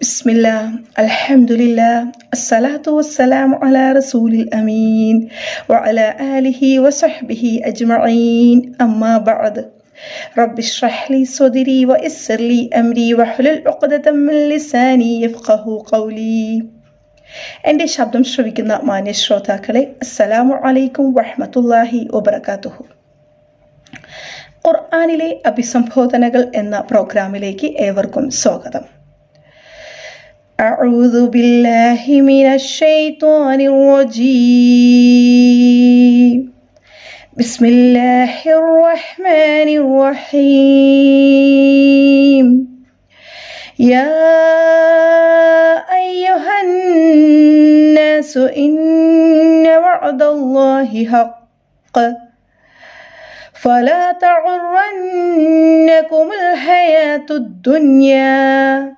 بسم الله الحمد لله الصلاة والسلام على رسول الأمين وعلى آله وصحبه أجمعين أما بعد رب اشرح لي صدري ويسر لي أمري واحلل عقدة من لساني يفقه قولي എൻ്റെ ശബ്ദം ശ്രവിക്കുന്ന മാന്യ ശ്രോതാക്കളെ അസ്സലാമു അലൈക്കും വഹ്മത്തുല്ലാഹി വബർക്കാത്തുഹു ഖുർആാനിലെ അഭിസംബോധനകൾ എന്ന പ്രോഗ്രാമിലേക്ക് ഏവർക്കും സ്വാഗതം أعوذ بالله من الشيطان الرجيم. بسم الله الرحمن الرحيم. يا أيها الناس إن وعد الله حق. فلا تغرنكم الحياة الدنيا.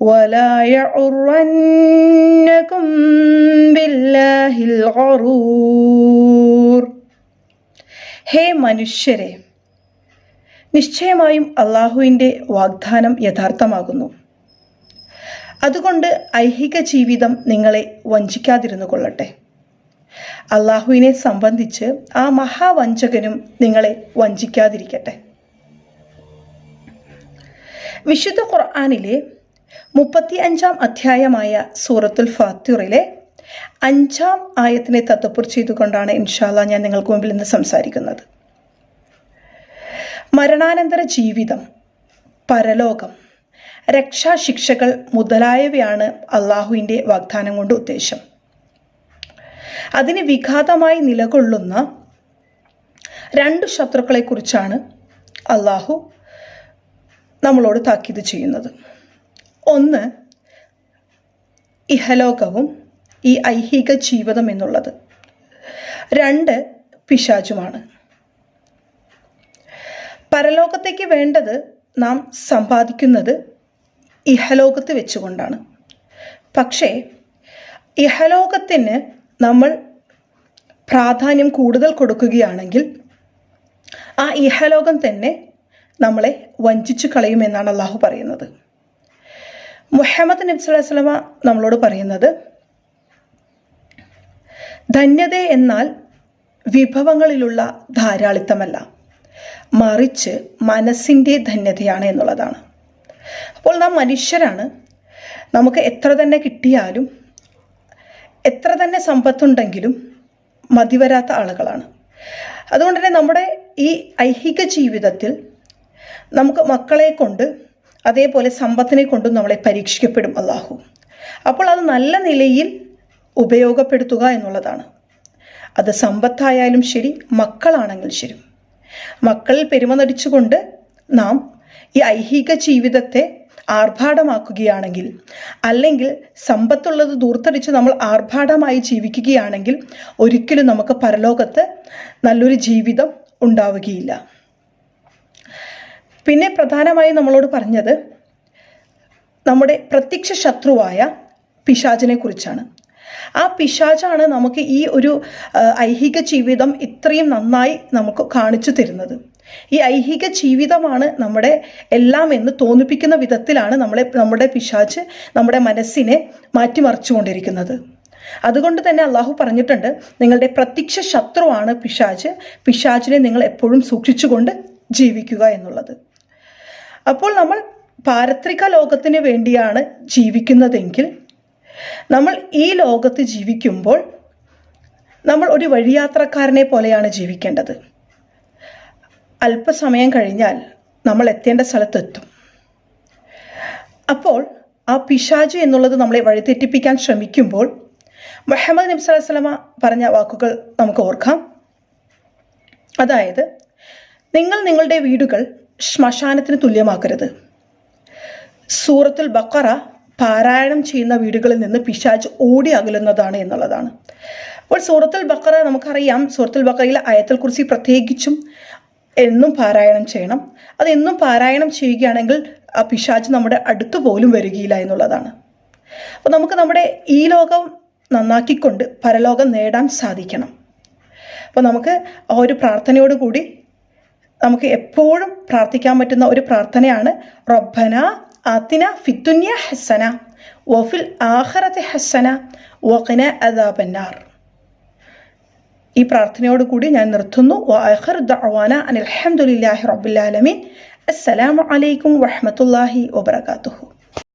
ولا يغرنكم بالله الغرور ഹേ മനുഷ്യരെ നിശ്ചയമായും അള്ളാഹുവിൻ്റെ വാഗ്ദാനം യഥാർത്ഥമാകുന്നു അതുകൊണ്ട് ഐഹിക ജീവിതം നിങ്ങളെ വഞ്ചിക്കാതിരുന്നു കൊള്ളട്ടെ അള്ളാഹുവിനെ സംബന്ധിച്ച് ആ മഹാവഞ്ചകനും നിങ്ങളെ വഞ്ചിക്കാതിരിക്കട്ടെ വിശുദ്ധ ഖുർആാനിലെ മുപ്പത്തി അഞ്ചാം അധ്യായമായ സൂറത്തുൽ ഫാത്തിറിലെ അഞ്ചാം ആയത്തിനെ തത്വപ്പുർ ചെയ്തുകൊണ്ടാണ് ഇൻഷാല്ല ഞാൻ നിങ്ങൾക്ക് മുമ്പിൽ ഇന്ന് സംസാരിക്കുന്നത്. മരണാനന്തര ജീവിതം പരലോകം രക്ഷാശിക്ഷകൾ മുതലായവയാണ് അള്ളാഹുവിന്റെ വാഗ്ദാനം കൊണ്ട് ഉദ്ദേശം. അതിന് വിഘാതമായി നിലകൊള്ളുന്ന രണ്ട് ശത്രുക്കളെക്കുറിച്ചാണ് അള്ളാഹു നമ്മളോട് താക്കീത് ചെയ്യുന്നത്. ഒന്ന് ഇഹലോകവും ഈ ഐഹിക ജീവിതം എന്നുള്ളത്. രണ്ട് പിശാചുമാണ്. പരലോകത്തേക്ക് വേണ്ടത് നാം സമ്പാദിക്കുന്നത് ഇഹലോകത്ത് വെച്ചുകൊണ്ടാണ്. പക്ഷേ ഇഹലോകത്തിന് നമ്മൾ പ്രാധാന്യം കൂടുതൽ കൊടുക്കുകയാണെങ്കിൽ ആ ഇഹലോകം തന്നെ നമ്മളെ വഞ്ചിച്ചു കളയുമെന്നാണ് അള്ളാഹു പറയുന്നത്. മുഹമ്മദ് നബി അലൈഹി നമ്മളോട് പറയുന്നത് ധന്യത എന്നാൽ വിഭവങ്ങളിലുള്ള ധാരാളിത്തമല്ല മറിച്ച് മനസ്സിന്റെ ധന്യതയാണ് എന്നുള്ളതാണ്. അപ്പോൾ നാം മനുഷ്യരാണ് നമുക്ക് എത്ര തന്നെ കിട്ടിയാലും എത്ര തന്നെ സമ്പത്തുണ്ടെങ്കിലും മതിവരാത്ത ആളുകളാണ്. അതുകൊണ്ട് തന്നെ നമ്മുടെ ഈ ഐഹിക ജീവിതത്തിൽ നമുക്ക് മക്കളെ കൊണ്ട് അതേപോലെ സമ്പത്തിനെ കൊണ്ടും നമ്മളെ പരീക്ഷിക്കപ്പെടും അള്ളാഹു അപ്പോൾ അത് നല്ല നിലയിൽ ഉപയോഗപ്പെടുത്തുക എന്നുള്ളതാണ്. അത് സമ്പത്തായാലും ശരി മക്കളാണെങ്കിലും ശരി. മക്കളിൽ പെരുമ നടിച്ചുകൊണ്ട് നാം ഈ ഐഹിക ജീവിതത്തെ ആർഭാടമാക്കുകയാണെങ്കിൽ അല്ലെങ്കിൽ സമ്പത്തുള്ളത് ദൂർത്തടിച്ച് നമ്മൾ ആർഭാടമായി ജീവിക്കുകയാണെങ്കിൽ ഒരിക്കലും നമുക്ക് പരലോകത്ത് നല്ലൊരു ജീവിതം ഉണ്ടാവുകയില്ല. പിന്നെ പ്രധാനമായും നമ്മളോട് പറഞ്ഞത് നമ്മുടെ പ്രത്യക്ഷ ശത്രുവായ പിശാചിനെ കുറിച്ചാണ്. ആ പിശാചാണ് നമുക്ക് ഈ ഒരു ഐഹിക ജീവിതം ഇത്രയും നന്നായി നമുക്ക് കാണിച്ചു തരുന്നത്. ഈ ഐഹിക ജീവിതമാണ് നമ്മുടെ എല്ലാം എന്ന് തോന്നിപ്പിക്കുന്ന വിധത്തിലാണ് നമ്മളെ നമ്മുടെ പിശാച്ച് നമ്മുടെ മനസ്സിനെ മാറ്റിമറിച്ചു കൊണ്ടിരിക്കുന്നത് അതുകൊണ്ട് തന്നെ അള്ളാഹു പറഞ്ഞിട്ടുണ്ട് നിങ്ങളുടെ പ്രത്യക്ഷ ശത്രുവാണ് പിശാച്ച് പിശാചിനെ നിങ്ങൾ എപ്പോഴും സൂക്ഷിച്ചുകൊണ്ട് ജീവിക്കുക എന്നുള്ളത്. അപ്പോൾ നമ്മൾ പാരത്രിക ലോകത്തിന് വേണ്ടിയാണ് ജീവിക്കുന്നതെങ്കിൽ നമ്മൾ ഈ ലോകത്ത് ജീവിക്കുമ്പോൾ നമ്മൾ ഒരു വഴിയാത്രക്കാരനെ പോലെയാണ് ജീവിക്കേണ്ടത്. അല്പസമയം കഴിഞ്ഞാൽ നമ്മൾ എത്തേണ്ട സ്ഥലത്തെത്തും. അപ്പോൾ ആ പിശാജ് എന്നുള്ളത് നമ്മളെ വഴിതെറ്റിപ്പിക്കാൻ ശ്രമിക്കുമ്പോൾ മുഹമ്മദ് നബി അലൈഹി പറഞ്ഞ വാക്കുകൾ നമുക്ക് ഓർക്കാം. അതായത് നിങ്ങൾ നിങ്ങളുടെ വീടുകൾ ശ്മശാനത്തിന് തുല്യമാക്കരുത്. സൂറത്തുൽ ബക്കറ പാരായണം ചെയ്യുന്ന വീടുകളിൽ നിന്ന് പിശാജ് ഓടി അകലുന്നതാണ് എന്നുള്ളതാണ്. അപ്പോൾ സൂറത്തുൽ ബക്കറ നമുക്കറിയാം സൂറത്തുൽ ബക്കറയിലെ അയത്തൽ കുറിച്ച് പ്രത്യേകിച്ചും എന്നും പാരായണം ചെയ്യണം. അത് എന്നും പാരായണം ചെയ്യുകയാണെങ്കിൽ ആ പിശാജ് നമ്മുടെ അടുത്ത് പോലും വരികയില്ല എന്നുള്ളതാണ്. അപ്പോൾ നമുക്ക് നമ്മുടെ ഈ ലോകം നന്നാക്കിക്കൊണ്ട് പരലോകം നേടാൻ സാധിക്കണം. അപ്പോൾ നമുക്ക് ആ ഒരു പ്രാർത്ഥനയോട് കൂടി നമുക്ക് എപ്പോഴും പ്രാർത്ഥിക്കാൻ പറ്റുന്ന ഒരു പ്രാർത്ഥനയാണ്. റബ്ബന ആത്തിന ഫിത്തുന്യ ഹസന വഫിൽ ആഹറത്തെ ഹസന വഖിന അദാബന്നാർ. ഈ പ്രാർത്ഥനയോട് കൂടി ഞാൻ നിർത്തുന്നു. വആഖിർ ദഅവാന അനിൽ റബ്ബിൽ ആലമീൻ. അസ്സലാമു അലൈക്കും വറഹ്മത്തുള്ളാഹി വബറകാതുഹു